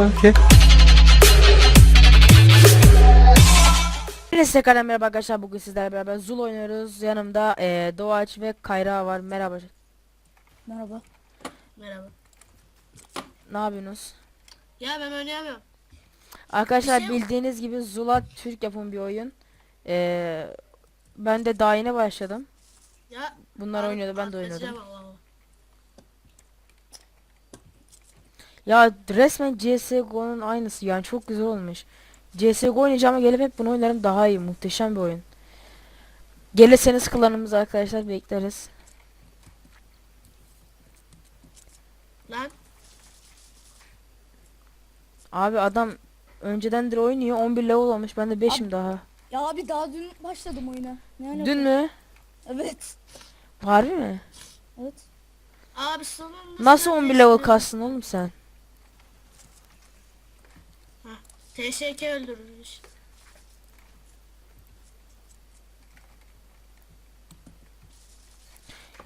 Okay. Neyse kadar merhaba arkadaşlar bugün sizlerle beraber Zul oynuyoruz. Yanımda eee Doğaç ve Kayra var. Merhaba. Merhaba. Merhaba. Ne yapıyorsunuz? Ya ben oynayamıyorum. Arkadaşlar Bir şey bildiğiniz gibi Zula Türk yapım bir oyun. Eee ben de daha yeni başladım. Ya Bunlar ar- oynuyordu ben de oynuyordum. bak valla. Ya resmen CSGO'nun aynısı yani çok güzel olmuş. CSGO oynayacağıma gelip hep bunu oynarım daha iyi. Muhteşem bir oyun. Gelirseniz klanımıza arkadaşlar bekleriz. Lan Abi adam öncedendir oynuyor 11 level olmuş ben de 5'im daha. Ya abi daha dün başladım oyuna. Ne alaka? Dün mü? Evet. Harbi mi? Evet. abi sonunda Nasıl sen 11 level kastın oğlum sen? TSK öldürmüş.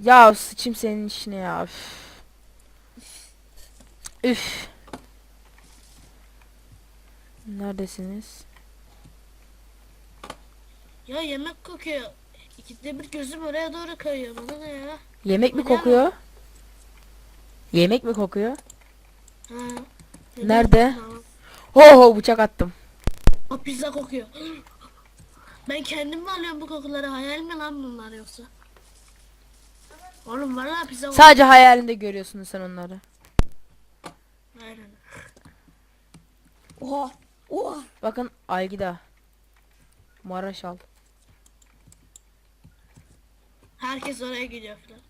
Ya sıçayım senin işine ya. Üf. Üf. Neredesiniz? Ya yemek kokuyor. İkide bir gözüm oraya doğru kayıyor. Bana ne ya? Yemek mi kokuyor? Yemek mi kokuyor? Ha. Nerede? Tamam. Ho ho bıçak attım. O pizza kokuyor. Ben kendim mi alıyorum bu kokuları? Hayal mi lan bunlar yoksa? Oğlum valla pizza kokuyor. Sadece hayalinde görüyorsun sen onları. Aynen. Oha. Oha. Bakın Algida. Maraşal. Herkes oraya gidiyor falan.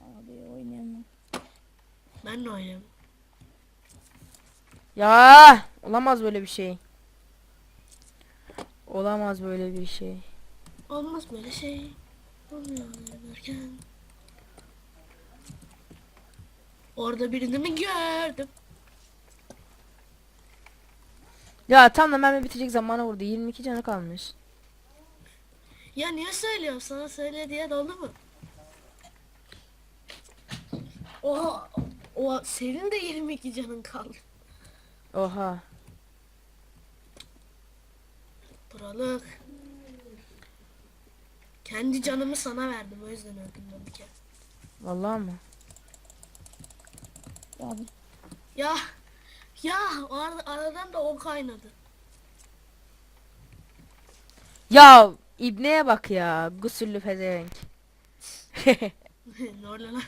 Abi oynayamam. Ben de oynayayım. Ya olamaz böyle bir şey. Olamaz böyle bir şey. Olmaz böyle şey. Olmuyor derken. Orada birini mi gördüm? Ya tam da mermi bitecek zamana vurdu. 22 canı kalmış. Ya niye söylüyorum sana söyle diye oldu mu? Oha, o senin de 22 canın kaldı. Oha. Buralık. Kendi canımı sana verdim o yüzden öldüm ben bir kere. Vallahi mı? Ya abi. Ya ya o arada, aradan da o kaynadı. Ya İbne'ye bak ya. Gusüllü pezevenk. ne oluyor lan?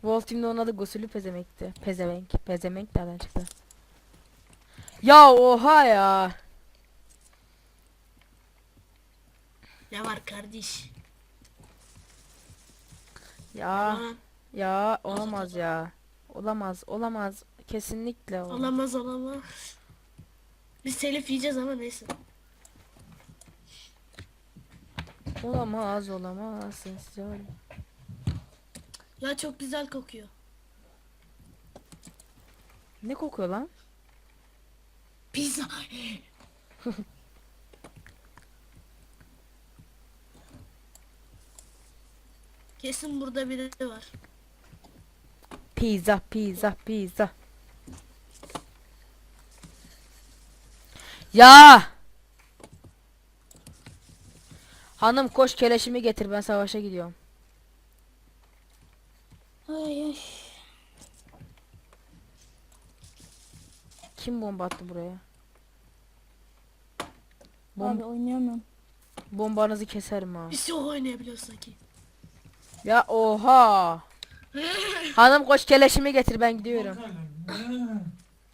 Wolf Team'de onun adı gusüllü pezemekti. Pezevenk. Pezevenk nereden çıktı? Ya oha ya. Ne var kardeş? Ya Lan, ya olamaz ya. Olamaz olamaz. Kesinlikle olamaz. olamaz olamaz. Biz telif yiyeceğiz ama neyse. Olamaz olamaz. Sensiz ol. Ya çok güzel kokuyor. Ne kokuyor lan? Pizza. Kesin burada biri var. Pizza pizza pizza. Ya! Hanım koş keleşimi getir ben savaşa gidiyorum. Ay ay. Kim bomba attı buraya? Bom Abi oynayamam. bombanızı keserim ha. Biz çok oynayabiliyoruz sanki. Ya oha. Hanım koş keleşimi getir ben gidiyorum.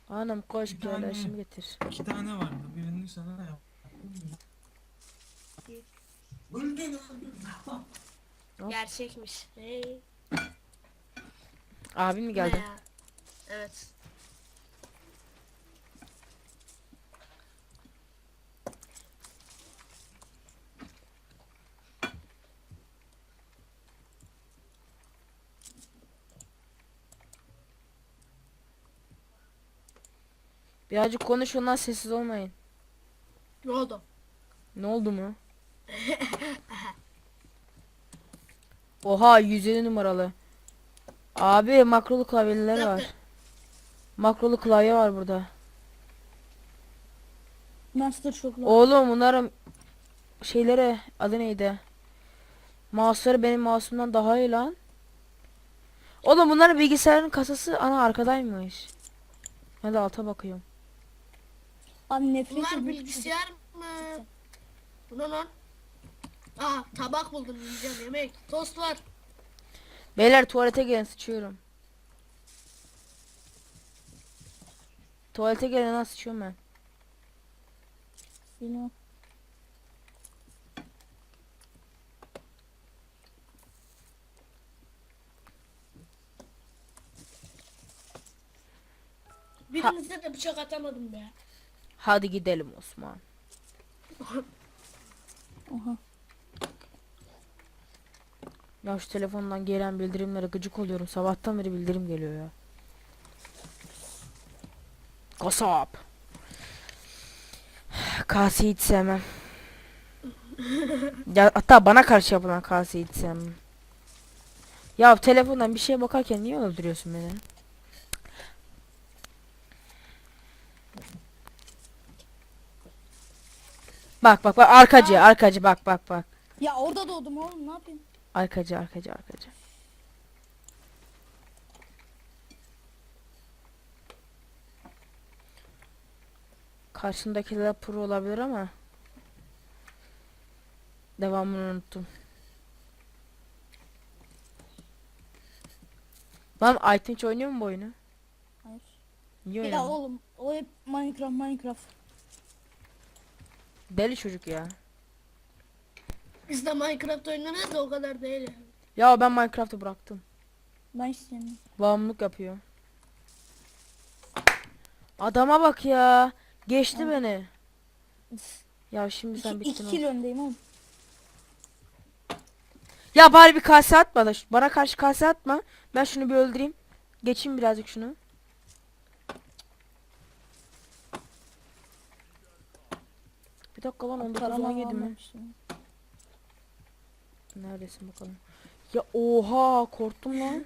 Hanım koş Bir tane. keleşimi getir. İki tane vardı. Birini sana yap. Öldün öldün. Gerçekmiş. Hey. Abi mi geldi? Ne ya? Evet. Birazcık konuşun lan sessiz olmayın. Ne oldu? Ne oldu mu? Oha 107 numaralı. Abi makrolu klavyeler var. Makrolu klavye var burada. Master çok lan. Oğlum bunların şeyleri adı neydi? Mouse'ları benim mouse'umdan daha iyi lan. Oğlum bunların bilgisayarın kasası ana arkadaymış. Hadi alta bakıyorum. Abi nefret Bunlar bilgisayar mı? Bu ne lan? Aa tabak buldum yiyeceğim yemek. Tost var. Beyler tuvalete gelin sıçıyorum. Tuvalete gelin nasıl sıçıyorum ben. Bilmiyorum. Birinize de bıçak atamadım be. Hadi gidelim Osman. Aha. Ya şu telefondan gelen bildirimlere gıcık oluyorum. Sabahtan beri bildirim geliyor ya. Kasap. Kaseyi hiç sevmem. ya hatta bana karşı yapılan kaseyi hiç sevmem. Ya telefondan bir şeye bakarken niye öldürüyorsun beni? Bak bak bak arkacı arkacı bak bak bak. Ya orada doğdum oğlum ne yapayım? Arkacı arkacı arkacı. Karşındakiler pro olabilir ama devamını unuttum. Lan Aytunç oynuyor mu bu oyunu? Hayır. Niye Ya oynamıyor? oğlum o hep Minecraft Minecraft. Deli çocuk ya. Biz de Minecraft oynarız da o kadar değil yani. Ya ben Minecraft'ı bıraktım. Ben istemiyorum. Bağımlılık yapıyor. Adama bak ya. Geçti beni. Ya şimdi sen 2 bittin. oğlum. kilo öndeyim oğlum. Ya bari bir kase atma da şu- bana karşı kase atma. Ben şunu bir öldüreyim. Geçeyim birazcık şunu. Bir dakika lan 19 Paramı 17 mi? Neredesin bakalım. Ya oha korktum lan.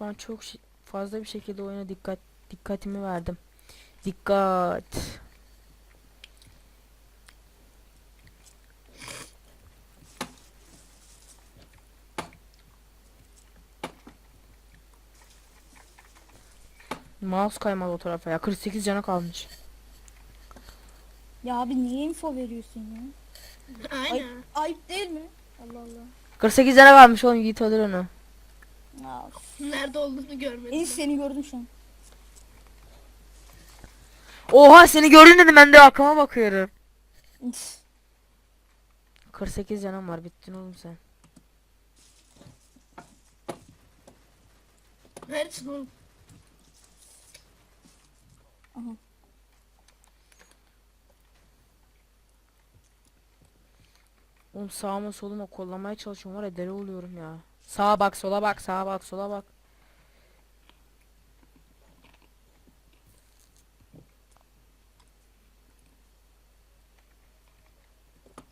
Şu an çok fazla bir şekilde oyuna dikkat dikkatimi verdim. Dikkat. Mouse kaymalı o tarafa ya. 48 cana kalmış. Ya abi niye info veriyorsun ya? Aynen. Ayıp değil mi? Allah Allah. 48 cana kalmış oğlum Yiğit alır onu. Ya. Nerede olduğunu görmedim. en seni gördüm şu an. Oha seni gördüm dedim ben de arkama bakıyorum. Üf. 48 canım var bittin oğlum sen. Neredesin oğlum? Aha. Oğlum sağıma soluma kollamaya çalışıyorum var ya deli oluyorum ya. Sağa bak sola bak sağa bak sola bak.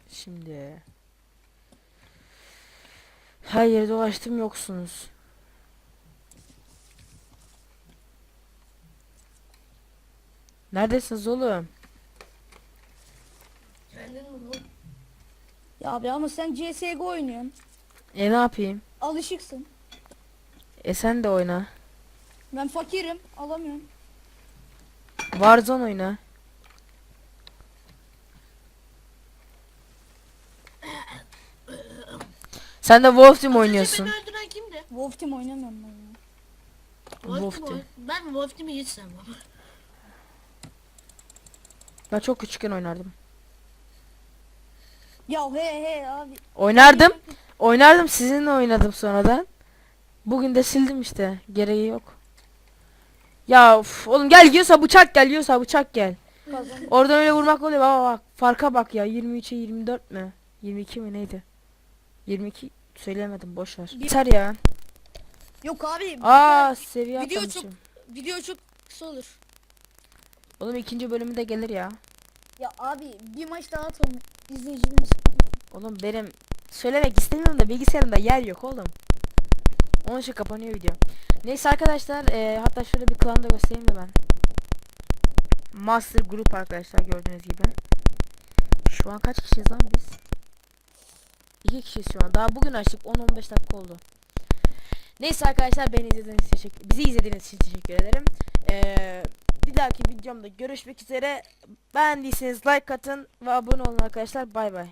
Şimdi. Her yeri dolaştım yoksunuz. Neredesiniz oğlum? Kendin mi oğlum? Ya abi ama sen CSGO oynuyorsun. E ne yapayım? Alışıksın. E sen de oyna. Ben fakirim. Alamıyorum. Warzone oyna. Sen de Wolf Team Az önce oynuyorsun. Beni öldüren kimdi? Wolf Team oynamıyorum ben ya. Wolf Wolf Team. Team. Ben Wolf Team'i hiç sevmem. Ben çok küçükken oynardım. Ya he he abi. Oynardım. Oynardım sizinle oynadım sonradan. Bugün de sildim işte. Gereği yok. Ya uf, oğlum gel yiyorsa bıçak gel yiyorsa bıçak gel. Oradan öyle vurmak oluyor baba bak. Farka bak ya 23'e 24 mü? 22 mi neydi? 22 söyleyemedim boş ver. Bir- Biter ya. Yok abi. Aa seviye Video atlamışım. Video çok kısa olur. Oğlum ikinci bölümü de gelir ya. Ya abi bir maç daha atalım. İzleyicilerimiz. Oğlum benim söylemek istemiyorum da bilgisayarımda yer yok oğlum. Onun için kapanıyor video. Neyse arkadaşlar eee, hatta şöyle bir klan da göstereyim de ben. Master Group arkadaşlar gördüğünüz gibi. Şu an kaç kişiyiz lan biz? İki kişiyiz şu an. Daha bugün açtık 10-15 dakika oldu. Neyse arkadaşlar beni izlediğiniz için teşekkür, bizi izlediğiniz için teşekkür ederim. Eee, bir dahaki videomda görüşmek üzere. Beğendiyseniz like atın ve abone olun arkadaşlar. Bay bay.